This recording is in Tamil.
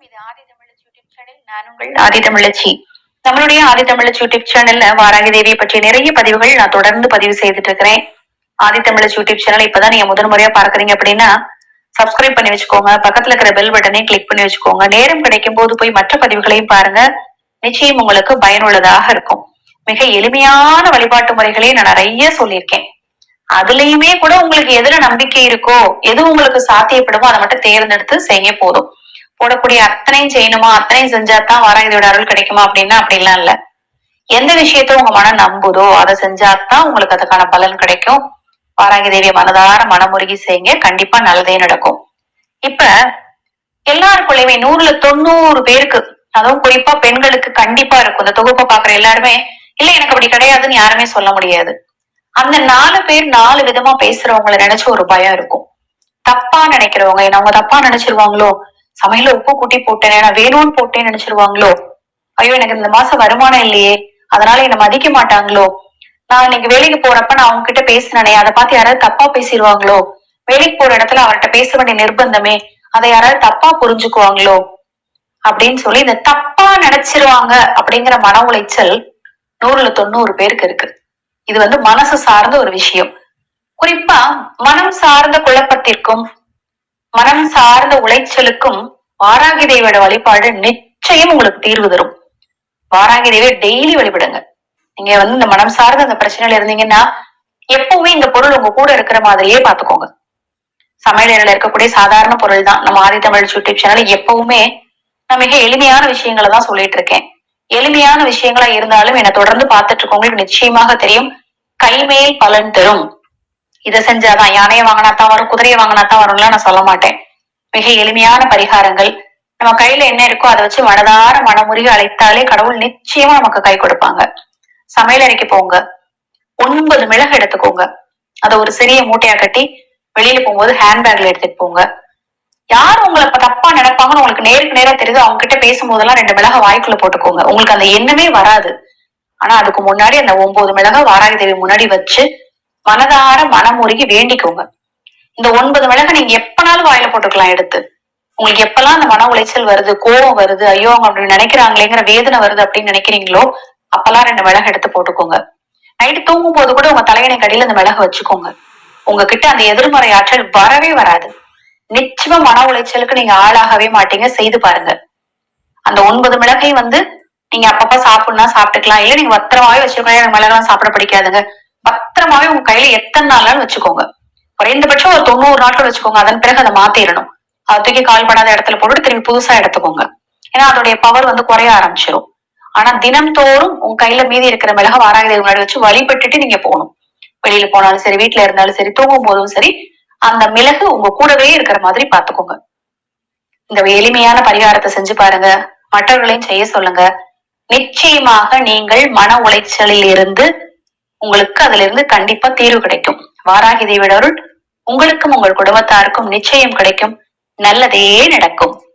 வணக்கம் இது ஆதி தமிழச்சி யூடியூப் சேனல் நான் உங்கள் ஆதி தமிழச்சி. நம்மளுடைய ஆதி தமிழச்சி யூடியூப் சேனல்ல வாராகி தேவியை பற்றிய நிறைய பதிவுகள் நான் தொடர்ந்து பதிவு செய்துட்டு இருக்கிறேன் ஆதி தமிழச்சி யூடியூப் சேனல் இப்பதான் நீங்க முதல் முறையா பாக்குறீங்க அப்படின்னா சப்ஸ்கிரைப் பண்ணி வச்சுக்கோங்க. பக்கத்துல இருக்கிற பெல் பட்டனையும் கிளிக் பண்ணி வச்சுக்கோங்க. நேரம் கிடைக்கும் போது போய் மற்ற பதிவுகளையும் பாருங்க. நிச்சயம் உங்களுக்கு பயனுள்ளதாக இருக்கும். மிக எளிமையான வழிபாட்டு முறைகளையும் நான் நிறைய சொல்லியிருக்கேன். அதுலயுமே கூட உங்களுக்கு எதுல நம்பிக்கை இருக்கோ எது உங்களுக்கு சாத்தியப்படுமோ அதை மட்டும் தேர்ந்தெடுத்து செய்ய போதும். போடக்கூடிய அத்தனையும் செய்யணுமா? அத்தனையும் செஞ்சாதான் இதோட அருள் கிடைக்குமா அப்படின்னா அப்படிலாம் இல்ல. எந்த விஷயத்த உங்க மனம் நம்புதோ அதை செஞ்சாதான் உங்களுக்கு அதுக்கான பலன் கிடைக்கும். வாராகி தேவிய மனதார மனமுருகி செய்யுங்க. கண்டிப்பா நல்லதே நடக்கும். இப்ப எல்லாருக்குள்ளயுமே நூறுல தொண்ணூறு பேருக்கு அதுவும் குறிப்பா பெண்களுக்கு கண்டிப்பா இருக்கும். இந்த தொகுப்பை பாக்குற எல்லாருமே இல்ல எனக்கு அப்படி கிடையாதுன்னு யாருமே சொல்ல முடியாது. அந்த நாலு பேர் நாலு விதமா பேசுறவங்களை நினைச்சு ஒரு பயம் இருக்கும். தப்பா நினைக்கிறவங்க என்ன அவங்க தப்பா நினைச்சிருவாங்களோ சமையல உப்பு கூட்டி போட்டேன் நான் வேணும்னு போட்டேன்னு நினைச்சிருவாங்களோ? ஐயோ எனக்கு இந்த மாசம் வருமானம் இல்லையே. அதனால என்ன மதிக்க மாட்டாங்களோ? நான் இன்னைக்கு வேலைக்கு போறப்ப நான் அவங்க கிட்ட பேசினனே அதை பார்த்து யாராவது தப்பா பேசிடுவாங்களோ வேலைக்கு போற இடத்துல அவர்கிட்ட பேச வேண்டிய நிர்பந்தமே அதை யாராவது தப்பா புரிஞ்சுக்குவாங்களோ? அப்படின்னு சொல்லி இந்த தப்பா நினைச்சிருவாங்க அப்படிங்கிற மன உளைச்சல் நூறுல தொண்ணூறு பேருக்கு இருக்கு. இது வந்து மனசு சார்ந்த ஒரு விஷயம். குறிப்பா மனம் சார்ந்த குழப்பத்திற்கும் மனம் சார்ந்த உளைச்சலுக்கும் வாராகி தேவியோட வழிபாடு நிச்சயம் உங்களுக்கு தீர்வு தரும். வாராகி தேவியை டெய்லி வழிபடுங்க. நீங்க வந்து இந்த மனம் சார்ந்த அந்த பிரச்சனையில இருந்தீங்கன்னா எப்பவுமே இந்த பொருள் உங்க கூட இருக்கிற மாதிரியே பாத்துக்கோங்க சமையலறையில இருக்கக்கூடிய சாதாரண பொருள் தான். நம்ம ஆதி தமிழ் யூடியூப் சேனல் எப்பவுமே நான் மிக எளிமையான விஷயங்களை தான் சொல்லிட்டு இருக்கேன். எளிமையான விஷயங்களா இருந்தாலும் என்னை தொடர்ந்து பார்த்துட்டு இருக்கவங்களுக்கு நிச்சயமாக தெரியும். கைமேல் பலன் தரும். இதை செஞ்சாதான் யானையை வாங்கினா தான் வரும் குதிரையை வாங்கினா தான் வரும்லாம் நான் சொல்ல மாட்டேன். மிக எளிமையான பரிகாரங்கள். நம்ம கையில என்ன இருக்கோ அதை வச்சு மனதார மனமுருகி அழைத்தாலே கடவுள் நிச்சயமா நமக்கு கை கொடுப்பாங்க. சமையலறைக்கு போங்க. ஒன்பது மிளகு எடுத்துக்கோங்க. அதை ஒரு சிறிய மூட்டையா கட்டி வெளியில போகும்போது ஹேண்ட்பேக்ல எடுத்துட்டு போங்க. யார் உங்களை தப்பா நினைப்பாங்கன்னு உங்களுக்கு நேருக்கு நேரா தெரியுது. அவங்க கிட்ட பேசும்போதெல்லாம் ரெண்டு மிளகா வாய்க்குள்ள போட்டுக்கோங்க. உங்களுக்கு அந்த எண்ணமே வராது. ஆனா அதுக்கு முன்னாடி அந்த ஒன்பது மிளகா வாராகி தேவி முன்னாடி வச்சு மனதார மனமுருகி வேண்டிக்கோங்க. இந்த ஒன்பது மிளகை நீங்க எப்பனாலும் வாயில போட்டுக்கலாம் எடுத்து. உங்களுக்கு எப்பெல்லாம் அந்த மன உளைச்சல் வருது கோபம் வருது ஐயோ அவங்க அப்படி நினைக்கிறாங்களேங்கிற வேதனை வருது அப்படின்னு நினைக்கிறீங்களோ அப்பெல்லாம் ரெண்டு மிளகு எடுத்து போட்டுக்கோங்க. நைட்டு தூங்கும் போது கூட உங்க தலையணை கடியில அந்த மிளகு வச்சுக்கோங்க. உங்ககிட்ட அந்த எதிர்மறை ஆற்றல் வரவே வராது. நிச்சயமா மன உளைச்சலுக்கு நீங்க ஆளாகவே மாட்டீங்க செய்து பாருங்க. அந்த ஒன்பது மிளகை வந்து நீங்க அப்பப்ப சாப்பிடணும் சாப்பிட்டுக்கலாம். இல்ல நீங்க பத்திரமாவே வச்சிருக்கோம் எனக்கு மிளகெல்லாம் சாப்பிட பிடிக்காதுங்க. பத்திரமாவே உங்க கையில எத்தனை நாள்னாலும் வச்சுக்கோங்க. குறைந்தபட்சம் ஒரு தொண்ணூறு நாட்கள் வச்சுக்கோங்க. அதன் பிறகு அதை மாத்திரணும். அதை தூக்கி கால்படாத இடத்துல போட்டு திரும்பி புதுசா எடுத்துக்கோங்க. ஏன்னா அதோடைய பவர் வந்து குறைய ஆரம்பிச்சிடும் ஆனா தினம்தோறும் உங்க கையில மீதி இருக்கிற மிளக வாராகி முன்னாடி வச்சு வழிபட்டுட்டு நீங்க போகணும். வெளியில போனாலும் சரி வீட்டுல இருந்தாலும் சரி தூங்கும் போதும் சரி அந்த மிளகு உங்க கூடவே இருக்கிற மாதிரி பாத்துக்கோங்க இந்த எளிமையான பரிகாரத்தை செஞ்சு பாருங்க. மற்றவர்களையும் செய்ய சொல்லுங்க. நிச்சயமாக நீங்கள் மன உளைச்சலில் இருந்து உங்களுக்கு அதுல இருந்து கண்டிப்பா தீர்வு கிடைக்கும். வாராகி தேவியோட அருள் உங்களுக்கும் உங்கள் குடும்பத்தாருக்கும் நிச்சயம் கிடைக்கும். நல்லதே நடக்கும்.